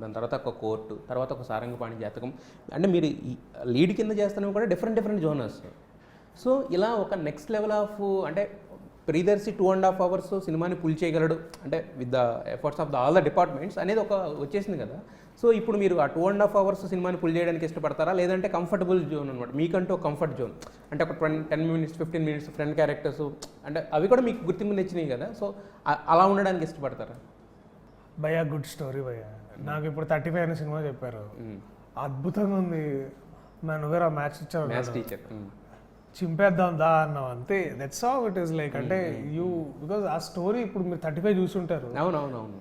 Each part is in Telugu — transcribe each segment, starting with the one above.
దాని తర్వాత ఒక కోర్టు తర్వాత ఒక సారంగపాణి జాతకం. అంటే మీరు లీడ్ కింద చేస్తున్నవి కూడా డిఫరెంట్ డిఫరెంట్ జోనర్స్ సో ఇలా ఒక నెక్స్ట్ లెవెల్ ఆఫ్ అంటే Priyadarshi two and half hours సినిమాని పుల్ చేయగలడు అంటే with the efforts of the all the departments అనేది ఒక వచ్చేసింది కదా. సో ఇప్పుడు మీరు ఆ టూ అండ్ హాఫ్ అవర్స్ సినిమాని పుల్ చేయడానికి ఇష్టపడతారా? లేదంటే కంఫర్టబుల్ జోన్ అనమాట మీకంటూ ఒక కంఫర్ట్ జోన్ అంటే ఒక twenty ten minutes fifteen minutes friend characters అంటే అవి కూడా మీకు గుర్తింపు నచ్చినాయి కదా. సో అలా ఉండడానికి ఇష్టపడతారా? భయ్యా గుడ్ స్టోరీ భయ్యా. నాకు ఇప్పుడు థర్టీ ఫైవ్ అనే సినిమా చెప్పారు. అద్భుతంగా ఉంది. నా నువ్వేరా మ్యాథ్స్ ఇచ్చావు మ్యాథ్స్ టీచర్ చింపేద్దాం దా అన్నాం అంతే. That's all it is like అంటే యూ బికాజ్ ఆ స్టోరీ ఇప్పుడు మీరు థర్టీ ఫైవ్ చూసుంటారు. అవునవునవును.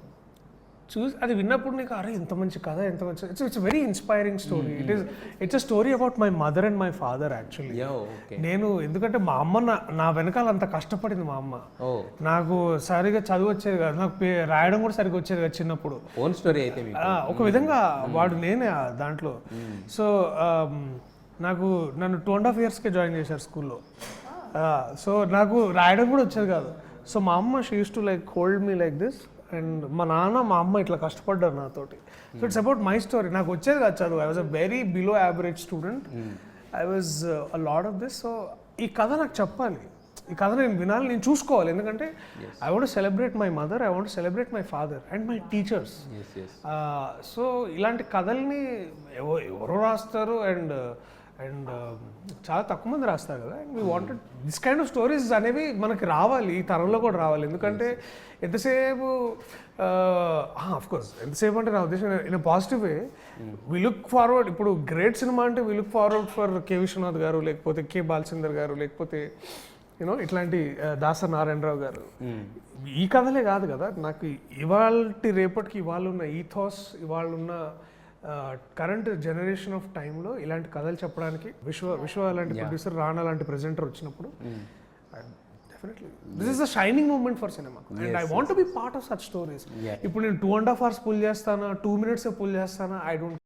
చూసి అది విన్నప్పుడు నీకు అరే ఎంత మంచి కథ ఎంత మంచి it's it's very inspiring story it is it's a story about my mother and my father actually yo okay నేను ఎందుకంటే మా అమ్మ నా నా వెనకాల అంత కష్టపడింది మా అమ్మ. ఓ. నాకు సరిగా చదువు వచ్చేది కాదు. నాకు రాయడం కూడా సరిగ్గా వచ్చేది కాదు చిన్నప్పుడు. ఓన్ స్టోరీ అయితే ఒక విధంగా వాడు నేనే ఆ దాంట్లో. సో ఆమ్, నాకు నన్ను టూ అండ్ హాఫ్ ఇయర్స్కే జాయిన్ చేశారు స్కూల్లో సో నాకు రాయడం కూడా వచ్చేది కాదు. సో మా అమ్మ she uses to like hold me like this and మా నాన్న మా అమ్మ ఇట్లా కష్టపడ్డారు నాతోటి. So it's about my story నాకు వచ్చేది కాదు చదువు. I was a very below average student I was a lad of this so ఈ కథ నాకు చెప్పాలి. ఈ కథ నేను వినాలి నేను చూసుకోవాలి. ఎందుకంటే I want celebrate my mother I want celebrate my father and my teachers so ఇలాంటి కథల్ని ఎవ- ఎవరో రాస్తారు. అండ్ అండ్ చాలా తక్కువ మంది రాస్తారు కదా. And we wanted this kind of stories అనేవి మనకి రావాలి ఈ తరంలో కూడా రావాలి. ఎందుకంటే ఎంతసేపు ఆఫ్ కోర్స్ ఎంతసేపు అంటే నా ఉద్దేశం in positive way we look forward ఇప్పుడు గ్రేట్ సినిమా అంటే we look forward for K Viswanath garu లేకపోతే కే బాలచందర్ గారు లేకపోతే యూనో ఇట్లాంటి uh, దాస నారాయణరావు గారు. ఈ కథలే కాదు కదా. నాకు ఇవాళ రేపటికి ఇవాళ ఉన్న ఈథాస్ ఇవాళ ఉన్న కరెంట్ జనరేషన్ ఆఫ్ టైంలో ఇలాంటి కథలు చెప్పడానికి విశ్వ విశ్వ లాంటి ప్రొడ్యూసర్ రానా లాంటి ప్రెజెంటర్ వచ్చినప్పుడు definitely this is the shining moment for cinema and I want be part of such stories ఇప్పుడు నేను two and half hours pull చేస్తానా టూ మినిట్స్ పుల్ చేస్తానా ఐ డోంట్